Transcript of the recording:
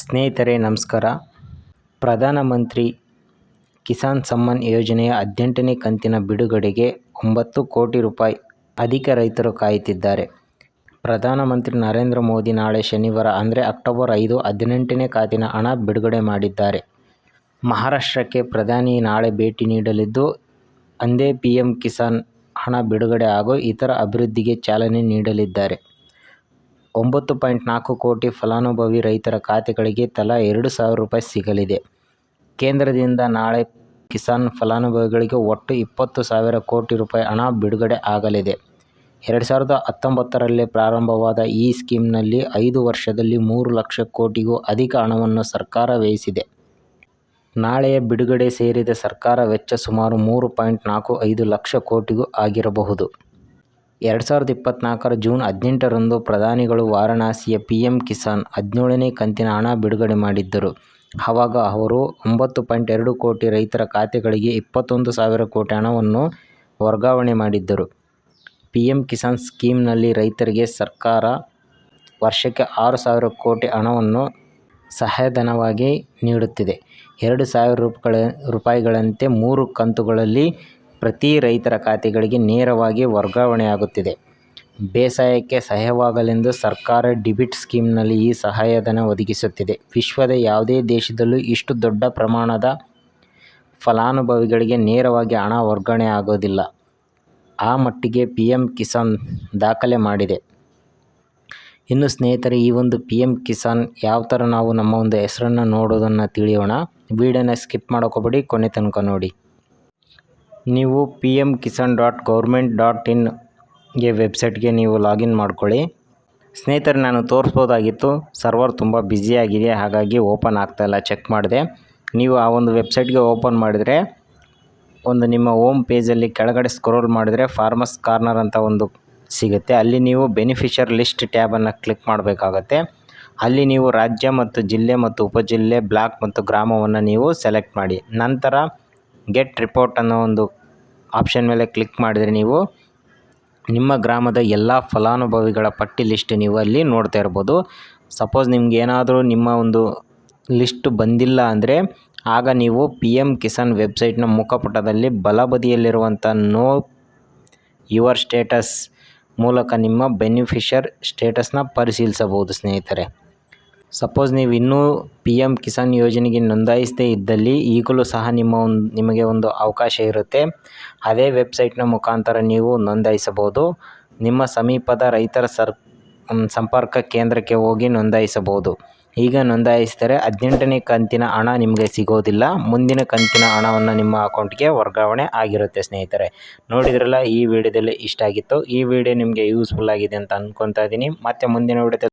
ಸ್ನೇಹಿತರೆ, ನಮಸ್ಕಾರ. ಪ್ರಧಾನಮಂತ್ರಿ ಕಿಸಾನ್ ಸಮ್ಮಾನ್ ಯೋಜನೆಯ ಹದಿನೆಂಟನೇ ಕಂತಿನ ಬಿಡುಗಡೆಗೆ ಒಂಬತ್ತು ಕೋಟಿ ರೂಪಾಯಿ ಅಧಿಕ ರೈತರು ಕಾಯುತ್ತಿದ್ದಾರೆ. ಪ್ರಧಾನಮಂತ್ರಿ ನರೇಂದ್ರ ಮೋದಿ ನಾಳೆ ಶನಿವಾರ, ಅಂದರೆ ಅಕ್ಟೋಬರ್ ಐದು, ಹದಿನೆಂಟನೇ ಕಂತಿನ ಹಣ ಬಿಡುಗಡೆ ಮಾಡಿದ್ದಾರೆ. ಮಹಾರಾಷ್ಟ್ರಕ್ಕೆ ಪ್ರಧಾನಿ ನಾಳೆ ಭೇಟಿ ನೀಡಲಿದ್ದು, ಅಂದೇ ಪಿಎಂ ಕಿಸಾನ್ ಹಣ ಬಿಡುಗಡೆ ಹಾಗೂ ಇತರ ಅಭಿವೃದ್ಧಿಗೆ ಚಾಲನೆ ನೀಡಲಿದ್ದಾರೆ. ಒಂಬತ್ತು ಪಾಯಿಂಟ್ ನಾಲ್ಕು ಕೋಟಿ ಫಲಾನುಭವಿ ರೈತರ ಖಾತೆಗಳಿಗೆ ತಲಾ ಎರಡು ಸಾವಿರ ರೂಪಾಯಿ ಸಿಗಲಿದೆ. ಕೇಂದ್ರದಿಂದ ನಾಳೆ ಕಿಸಾನ್ ಫಲಾನುಭವಿಗಳಿಗೆ ಒಟ್ಟು ಇಪ್ಪತ್ತು ಸಾವಿರ ಕೋಟಿ ರೂಪಾಯಿ ಹಣ ಬಿಡುಗಡೆ ಆಗಲಿದೆ. ಎರಡು ಸಾವಿರದ ಹತ್ತೊಂಬತ್ತರಲ್ಲಿ ಪ್ರಾರಂಭವಾದ ಈ ಸ್ಕೀಮ್ನಲ್ಲಿ ಐದು ವರ್ಷದಲ್ಲಿ ಮೂರು ಲಕ್ಷ ಕೋಟಿಗೂ ಅಧಿಕ ಹಣವನ್ನು ಸರ್ಕಾರ ವ್ಯಯಿಸಿದೆ. ನಾಳೆಯ ಬಿಡುಗಡೆ ಸೇರಿದ ಸರ್ಕಾರ ವೆಚ್ಚ ಸುಮಾರು ಮೂರು ಪಾಯಿಂಟ್ ನಾಲ್ಕು ಐದು ಲಕ್ಷ ಕೋಟಿಗೂ ಆಗಿರಬಹುದು. ಎರಡು ಸಾವಿರದ ಇಪ್ಪತ್ತ್ನಾಲ್ಕರ ಜೂನ್ ಹದಿನೆಂಟರಂದು ಪ್ರಧಾನಿಗಳು ವಾರಾಣಸಿಯ ಪಿಎಂ ಕಿಸಾನ್ ಹದಿನೇಳನೇ ಕಂತಿನ ಹಣ ಬಿಡುಗಡೆ ಮಾಡಿದ್ದರು. ಆವಾಗ ಅವರು ಒಂಬತ್ತು ಪಾಯಿಂಟ್ ಎರಡು ಕೋಟಿ ರೈತರ ಖಾತೆಗಳಿಗೆ ಇಪ್ಪತ್ತೊಂದು ಸಾವಿರ ಕೋಟಿ ಹಣವನ್ನು ವರ್ಗಾವಣೆ ಮಾಡಿದ್ದರು. ಪಿಎಂ ಕಿಸಾನ್ ಸ್ಕೀಮ್ನಲ್ಲಿ ರೈತರಿಗೆ ಸರ್ಕಾರ ವರ್ಷಕ್ಕೆ ಆರು ಸಾವಿರ ಕೋಟಿ ಹಣವನ್ನು ಸಹಾಯಧನವಾಗಿ ನೀಡುತ್ತಿದೆ. ಎರಡು ಸಾವಿರ ರೂಪಾಯಿಗಳಂತೆ ಮೂರು ಕಂತುಗಳಲ್ಲಿ ಪ್ರತಿ ರೈತರ ಖಾತೆಗಳಿಗೆ ನೇರವಾಗಿ ವರ್ಗಾವಣೆಯಾಗುತ್ತಿದೆ ಬೇಸಾಯಕ್ಕೆ ಸಹಾಯವಾಗಲೆಂದು ಸರ್ಕಾರ ಡಿಬಿಟ್ ಸ್ಕೀಮ್ನಲ್ಲಿ ಈ ಸಹಾಯಧನ ಒದಗಿಸುತ್ತಿದೆ. ವಿಶ್ವದ ಯಾವುದೇ ದೇಶದಲ್ಲೂ ಇಷ್ಟು ದೊಡ್ಡ ಪ್ರಮಾಣದ ಫಲಾನುಭವಿಗಳಿಗೆ ನೇರವಾಗಿ ಹಣ ವರ್ಗಾವಣೆ ಆಗೋದಿಲ್ಲ. ಆ ಮಟ್ಟಿಗೆ ಪಿಎಂ ಕಿಸಾನ್ ದಾಖಲೆ ಮಾಡಿದೆ. ಇನ್ನು ಸ್ನೇಹಿತರೆ, ಈ ಒಂದು ಪಿ ಎಂ ಕಿಸಾನ್ ಯಾವ ಥರ ನಾವು ನಮ್ಮ ಒಂದು ಹೆಸರನ್ನು ನೋಡೋದನ್ನು ತಿಳಿಯೋಣ. ವಿಡಿಯೋನ ಸ್ಕಿಪ್ ಮಾಡೋಕೋಬೇಡಿ, ಕೊನೆ ತನಕ ನೋಡಿ. ನೀವು P M Kisan dot government dot ಇನ್ಗೆ ವೆಬ್ಸೈಟ್ಗೆ ನೀವು ಲಾಗಿನ್ ಮಾಡ್ಕೊಳ್ಳಿ. ಸ್ನೇಹಿತರೆ, ನಾನು ತೋರಿಸ್ಬೋದಾಗಿತ್ತು ಸರ್ವರ್ ತುಂಬ ಬ್ಯುಸಿಯಾಗಿದೆ ಹಾಗಾಗಿ ಓಪನ್ ಆಗ್ತಾಯಿಲ್ಲ ಚೆಕ್ ಮಾಡಿದೆ. ನೀವು ಆ ಒಂದು ವೆಬ್ಸೈಟ್ಗೆ ಓಪನ್ ಮಾಡಿದರೆ, ಒಂದು ನಿಮ್ಮ ಹೋಮ್ ಪೇಜಲ್ಲಿ ಕೆಳಗಡೆ ಸ್ಕ್ರೋಲ್ ಮಾಡಿದರೆ ಫಾರ್ಮಸ್ ಕಾರ್ನರ್ ಅಂತ ಒಂದು ಸಿಗುತ್ತೆ. ಅಲ್ಲಿ ನೀವು ಬೆನಿಫಿಷರ್ ಲಿಸ್ಟ್ ಟ್ಯಾಬನ್ನು ಕ್ಲಿಕ್ ಮಾಡಬೇಕಾಗತ್ತೆ. ಅಲ್ಲಿ ನೀವು ರಾಜ್ಯ ಮತ್ತು ಜಿಲ್ಲೆ ಮತ್ತು ಉಪಜಿಲ್ಲೆ, ಬ್ಲಾಕ್ ಮತ್ತು ಗ್ರಾಮವನ್ನು ನೀವು ಸೆಲೆಕ್ಟ್ ಮಾಡಿ. ನಂತರ ಗೆಟ್ ರಿಪೋರ್ಟ್ ಅನ್ನೋ ಒಂದು ಆಪ್ಷನ್ ಮೇಲೆ ಕ್ಲಿಕ್ ಮಾಡಿದರೆ ನೀವು ನಿಮ್ಮ ಗ್ರಾಮದ ಎಲ್ಲ ಫಲಾನುಭವಿಗಳ ಪಟ್ಟಿ ಲಿಸ್ಟ್ ನೀವು ಅಲ್ಲಿ ನೋಡ್ತಾ ಇರ್ಬೋದು. ಸಪೋಸ್ ನಿಮ್ಗೆ ಏನಾದರೂ ನಿಮ್ಮ ಒಂದು ಲಿಸ್ಟ್ ಬಂದಿಲ್ಲ ಅಂದರೆ ಆಗ ನೀವು ಪಿ ಎಂ ಕಿಸಾನ್ ವೆಬ್ಸೈಟ್ನ ಮುಖಪುಟದಲ್ಲಿ ಬಲಬದಿಯಲ್ಲಿರುವಂಥ ನೋ ಯುವರ್ ಸ್ಟೇಟಸ್ ಮೂಲಕ ನಿಮ್ಮ ಬೆನಿಫಿಷರ್ ಸ್ಟೇಟಸ್ನ ಪರಿಶೀಲಿಸಬಹುದು ಸ್ನೇಹಿತರೆ. ಸಪೋಸ್ ನೀವು ಇನ್ನೂ ಪಿ ಎಂ ಕಿಸಾನ್ ಯೋಜನೆಗೆ ನೋಂದಾಯಿಸದೇ ಇದ್ದಲ್ಲಿ ಈಗಲೂ ಸಹ ನಿಮ್ಮ ಒಂದು, ನಿಮಗೆ ಒಂದು ಅವಕಾಶ ಇರುತ್ತೆ. ಅದೇ ವೆಬ್ಸೈಟ್ನ ಮುಖಾಂತರ ನೀವು ನೋಂದಾಯಿಸಬಹುದು. ನಿಮ್ಮ ಸಮೀಪದ ರೈತರ ಸರ್ ಸಂಪರ್ಕ ಕೇಂದ್ರಕ್ಕೆ ಹೋಗಿ ನೋಂದಾಯಿಸಬಹುದು. ಈಗ ನೋಂದಾಯಿಸಿದರೆ ಹದಿನೆಂಟನೇ ಕಂತಿನ ಹಣ ನಿಮಗೆ ಸಿಗೋದಿಲ್ಲ. ಮುಂದಿನ ಕಂತಿನ ಹಣವನ್ನು ನಿಮ್ಮ ಅಕೌಂಟ್ಗೆ ವರ್ಗಾವಣೆ ಆಗಿರುತ್ತೆ ಸ್ನೇಹಿತರೆ. ನೋಡಿದ್ರಲ್ಲ ಈ ವಿಡಿಯೋದಲ್ಲಿ ಇಷ್ಟ ಆಗಿತ್ತು. ಈ ವಿಡಿಯೋ ನಿಮಗೆ ಯೂಸ್ಫುಲ್ ಆಗಿದೆ ಅಂತ ಅಂದ್ಕೊತಾ ಇದ್ದೀನಿ. ಮತ್ತೆ ಮುಂದಿನ ವಿಡಿಯೋದಲ್ಲಿ